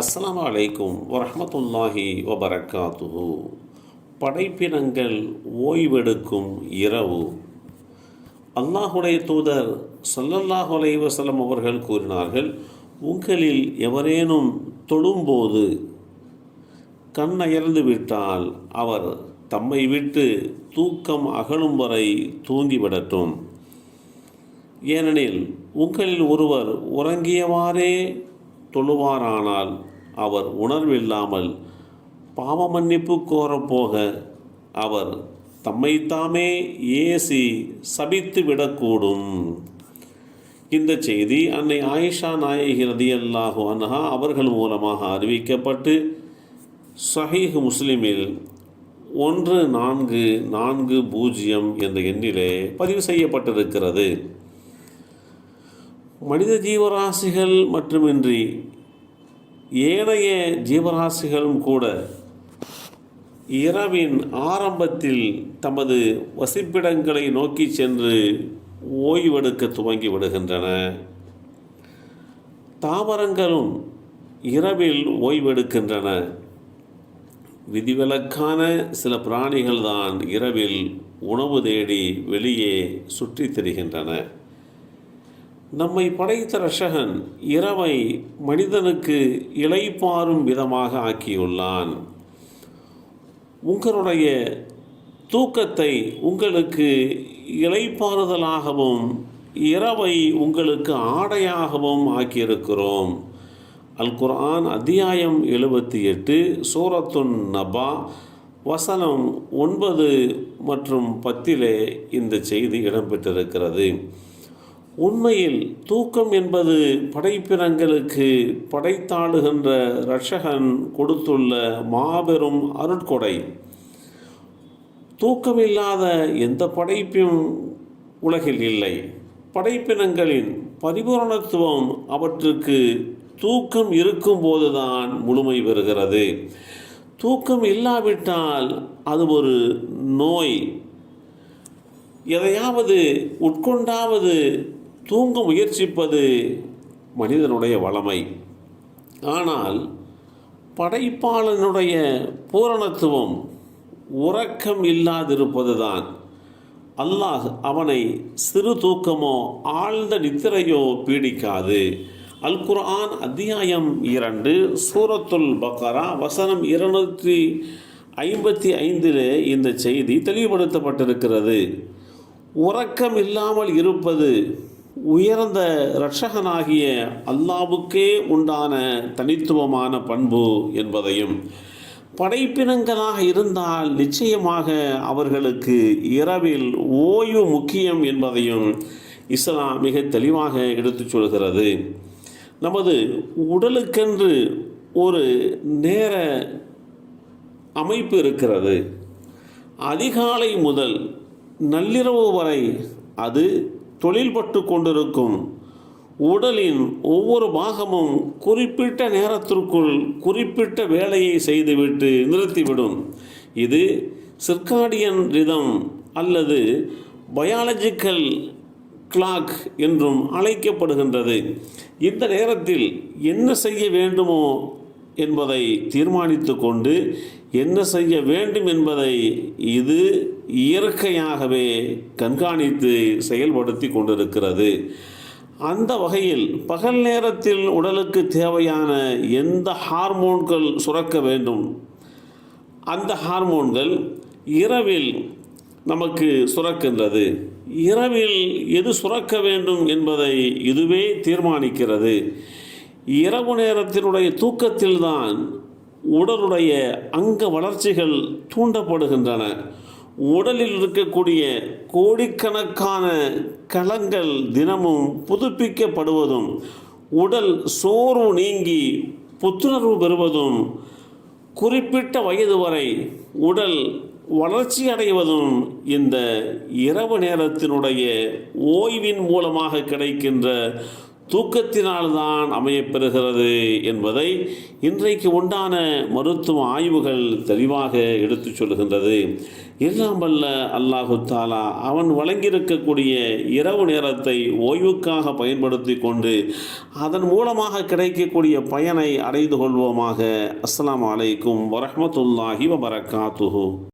அஸ்லாம் அலைக்கும் வரமத்துல்லாஹி வபரக்காத்துஹு படைப்பினங்கள் ஓய்வெடுக்கும் இரவு. அல்லாஹுடைய தூதர் சல்லல்லாஹு அலைவசலம் அவர்கள் கூறினார்கள் உங்களில் எவரேனும் தொழும்போது கண்ணயர்ந்து விட்டால் அவர் தம்மை விட்டு தூக்கம் அகலும் வரை தூங்கிவிடட்டும். ஏனெனில் உங்களில் ஒருவர் உறங்கியவாறே தொழுவாரானால் அவர் உணர்வில்லாமல் பாவ மன்னிப்பு கோரப்போக அவர் தம்மைத்தாமே ஏசி சபித்து விடக்கூடும் இந்த செய்தி அன்னை ஆயிஷா நாயகி ரதியல்லாஹு அன்ஹா அவர்கள் மூலமாக அறிவிக்கப்பட்டு சஹீஹ் முஸ்லிமில் ஒன்று நான்கு நான்கு பூஜ்ஜியம் என்ற எண்ணிலே பதிவு செய்யப்பட்டிருக்கிறது. மனித ஜீவராசிகள் மட்டுமின்றி ஏனைய ஜீவராசிகளும் கூட இரவின் ஆரம்பத்தில் தமது வசிப்பிடங்களை நோக்கி சென்று ஓய்வெடுக்க துவங்கி விடுகின்றன. தாவரங்களும் இரவில் ஓய்வெடுக்கின்றன. விதிவிலக்கான சில பிராணிகள் தான் இரவில் உணவு தேடி வெளியே சுற்றித் திரிகின்றன. நம்மை படைத்த ரஷகன் இரவை மனிதனுக்கு இளைப்பாறும் விதமாக ஆக்கியுள்ளான். உங்களுடைய தூக்கத்தை உங்களுக்கு இளைப்பாறுதலாகவும் இரவை உங்களுக்கு ஆடையாகவும் ஆக்கியிருக்கிறோம். அல் குர்ஆன் அத்தியாயம் எழுபத்தி எட்டு சூரத்துன் நபா வசனம் ஒன்பது மற்றும் பத்திலே இந்த செய்தி இடம்பெற்றிருக்கிறது. உண்மையில் தூக்கம் என்பது படைப்பினங்களுக்கு படைத்தாளுகின்ற ரட்சகன் கொடுத்துள்ள மாபெரும் அருட்கொடை. தூக்கமில்லாத எந்த படைப்பும் உலகில் இல்லை. படைப்பினங்களின் பரிபூரணத்துவம் அவற்றுக்கு தூக்கம் இருக்கும்போதுதான் முழுமை பெறுகிறது. தூக்கம் இல்லாவிட்டால் அது ஒரு நோய். எதையாவது உட்கொண்டாவது தூங்க முயற்சிப்பது மனிதனுடைய வளமை. ஆனால் படைப்பாளனுடைய பூரணத்துவம் உறக்கம் இல்லாதிருப்பதுதான். அல்லாஹ் அவனை சிறு தூக்கமோ ஆழ்ந்த நித்திரையோ பீடிக்காது. அல் குர்ஆன் அத்தியாயம் இரண்டு சூரத்துல் பக்கரா வசனம் இருநூற்றி ஐம்பத்தி ஐந்திலே இந்த செய்தி தெளிவுபடுத்தப்பட்டிருக்கிறது. உறக்கம் இல்லாமல் இருப்பது உயர்ந்த இரட்சகனாகிய அல்லாவுக்கே உண்டான தனித்துவமான பண்பு என்பதையும் படைப்பினங்களாக இருந்தால் நிச்சயமாக அவர்களுக்கு இரவில் ஓய்வு முக்கியம் என்பதையும் இஸ்லாம் மிக தெளிவாக எடுத்துச் சொல்கிறது. நமது உடலுக்கென்று ஒரு நேர அமைப்பு இருக்கிறது. அதிகாலை முதல் நள்ளிரவு வரை அது தொழில்பட்டு கொண்டிருக்கும் உடலின் ஒவ்வொரு பாகமும் குறிப்பிட்ட நேரத்திற்குள் குறிப்பிட்ட வேலையை செய்துவிட்டு நிறுத்திவிடும். இது சிர்காடியன் ரிதம் அல்லது பயாலஜிக்கல் கிளாக் என்றும் அழைக்கப்படுகின்றது. இந்த நேரத்தில் என்ன செய்ய வேண்டுமோ என்பதை தீர்மானித்து கொண்டு என்ன செய்ய வேண்டும் என்பதை இது இயற்கையாகவே கண்காணித்து செயல்படுத்தி கொண்டிருக்கிறது. அந்த வகையில் பகல் நேரத்தில் உடலுக்கு தேவையான எந்த ஹார்மோன்கள் சுரக்க வேண்டும்? அந்த ஹார்மோன்கள் இரவில் நமக்கு சுரக்கின்றது. இரவில் எது சுரக்க வேண்டும் என்பதை இதுவே தீர்மானிக்கிறது. இரவு நேரத்தினுடைய தூக்கத்தில்தான் உடலுடைய அங்க வளர்ச்சிகள் தூண்டப்படுகின்றன. உடலில் இருக்கக்கூடிய கோடிக்கணக்கான களங்கள் தினமும் புதுப்பிக்கப்படுவதும் உடல் சோர்வு நீங்கி புத்துணர்வு பெறுவதும் குறிப்பிட்ட வயது வரை உடல் வளர்ச்சி அடைவதும் இந்த இரவு நேரத்தினுடைய ஓய்வின் மூலமாக கிடைக்கின்ற தூக்கத்தினால்தான் அமையப்பெறுகிறது என்பதை இன்றைக்கு உண்டான மருத்துவ ஆய்வுகள் தெளிவாக எடுத்துச் சொல்கின்றது எல்லாம் வல்ல அல்லாஹு தாலா அவன் வழங்கியிருக்கக்கூடிய இரவு நேரத்தை ஓய்வுக்காக பயன்படுத்தி கொண்டு அதன் மூலமாக கிடைக்கக்கூடிய பயனை அடைந்து கொள்வோமாக. அஸ்லாம் அலைக்கும் வரமத்துல்லாஹி வபரகாத்துஹு.